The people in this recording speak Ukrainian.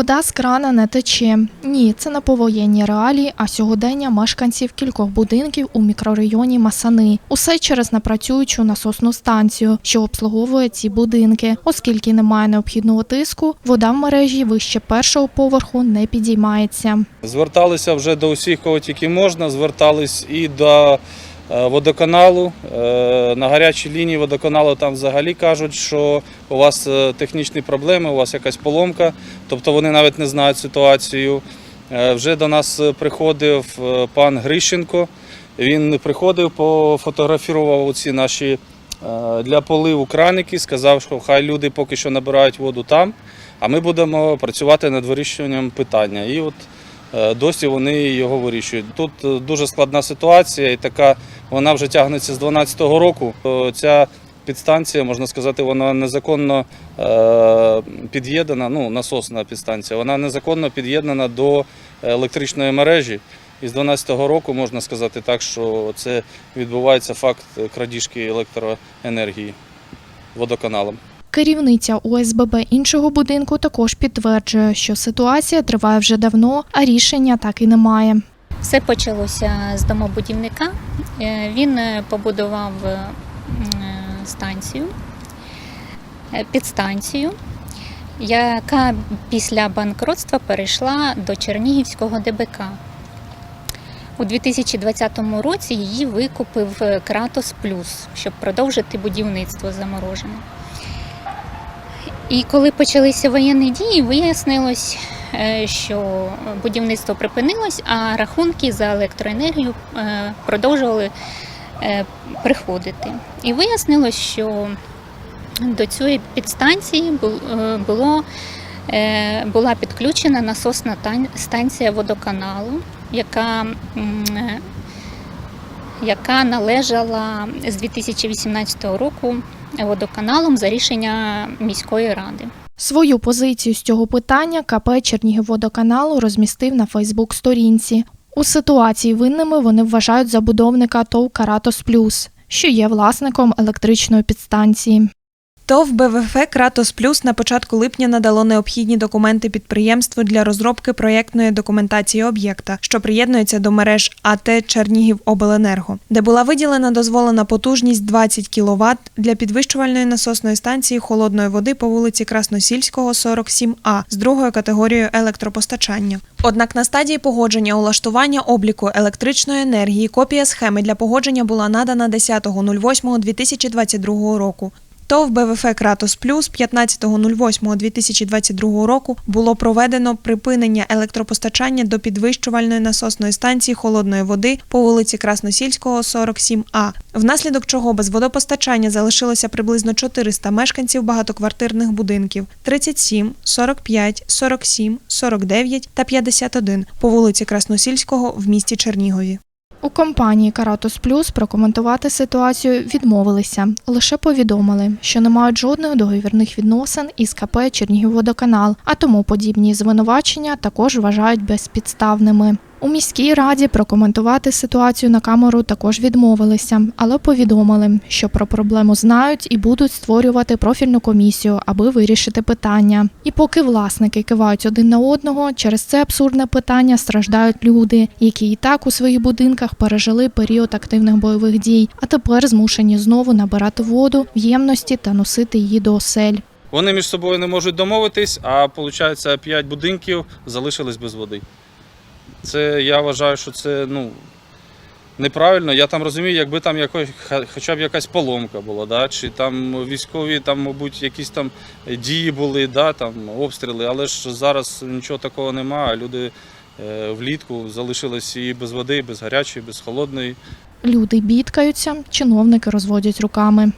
Вода з крана не тече. Ні, це не повоєнні реалії, а сьогодення мешканців кількох будинків у мікрорайоні Масани. Усе через непрацюючу насосну станцію, що обслуговує ці будинки. Оскільки немає необхідного тиску, вода в мережі вище першого поверху не підіймається. Зверталися вже до усіх, кого тільки можна. Звертались і до водоканалу. Е, На гарячій лінії водоканалу там взагалі кажуть, що у вас е, технічні проблеми, у вас якась поломка, тобто вони навіть не знають ситуацію. Е, Вже до нас приходив е, пан Грищенко. Він приходив, пофотографував оці наші е, для поливу краники, сказав, що хай люди поки що набирають воду там, а ми будемо працювати над вирішуванням питання. І от Е, Досі вони його вирішують. Тут е, дуже складна ситуація, і така вона вже тягнеться з 2012 року. Е, Ця підстанція, можна сказати, вона незаконно е, під'єднана. Ну, насосна підстанція, вона незаконно під'єднана до електричної мережі. І з 2012 року можна сказати так, що це відбувається факт крадіжки електроенергії водоканалом. Керівниця ОСББ іншого будинку також підтверджує, що ситуація триває вже давно, а рішення так і немає. Все почалося з домобудівника. Е, Він е, побудував е, станцію, підстанцію, яка після банкротства перейшла до Чернігівського ДБК. У 2020 році її викупив Кратос Плюс, щоб продовжити будівництво заморожене. І коли почалися воєнні дії, вияснилось, е, що будівництво припинилось, а рахунки за електроенергію е, продовжували е, приходити. І вияснилось, що до цієї підстанції було, була підключена насосна станція водоканалу, яка, яка належала з 2018 року водоканалом за рішення міської ради. Свою позицію з цього питання КП Чернігівводоканалу розмістив на Фейсбук-сторінці. У ситуації винними вони вважають забудовника ТОВ Каратос Плюс, що є власником електричної підстанції. ТОВ БВФ Кратос Плюс на початку липня надало необхідні документи підприємству для розробки проєктної документації об'єкта, що приєднується до мереж АТ Чернігівобленерго, де була виділена дозволена потужність 20 кВт для підвищувальної насосної станції холодної води по вулиці Красносільського, 47А з другою категорією електропостачання. Однак на стадії погодження улаштування обліку електричної енергії копія схеми для погодження була надана 10.08.2022 року. ТОВ БВФ Кратос Плюс 15.08.2022 року було проведено припинення електропостачання до підвищувальної насосної станції холодної води по вулиці Красносільського, 47А, внаслідок чого без водопостачання залишилося приблизно 400 мешканців багатоквартирних будинків 37, 45, 47, 49 та 51 по вулиці Красносільського в місті Чернігові. У компанії Каратос Плюс прокоментувати ситуацію відмовилися, лише повідомили, що не мають жодних договірних відносин із КП Чернігівводоканал, а тому подібні звинувачення також вважають безпідставними. У міській раді прокоментувати ситуацію на камеру також відмовилися, але повідомили, що про проблему знають і будуть створювати профільну комісію, аби вирішити питання. І поки власники кивають один на одного, через це абсурдне питання страждають люди, які і так у своїх будинках пережили період активних бойових дій, а тепер змушені знову набирати воду в ємності та носити її до осель. Вони між собою не можуть домовитись, а виходить, 5 будинків залишились без води. Це я вважаю, що це ну, неправильно. Я там розумію, якби там якось, хоча б якась поломка була, да? чи там військові, там, мабуть, якісь там дії були, да? там, обстріли, але ж зараз нічого такого немає. Люди е, влітку залишились і без води, і без гарячої, і без холодної. Люди бідкаються, чиновники розводять руками.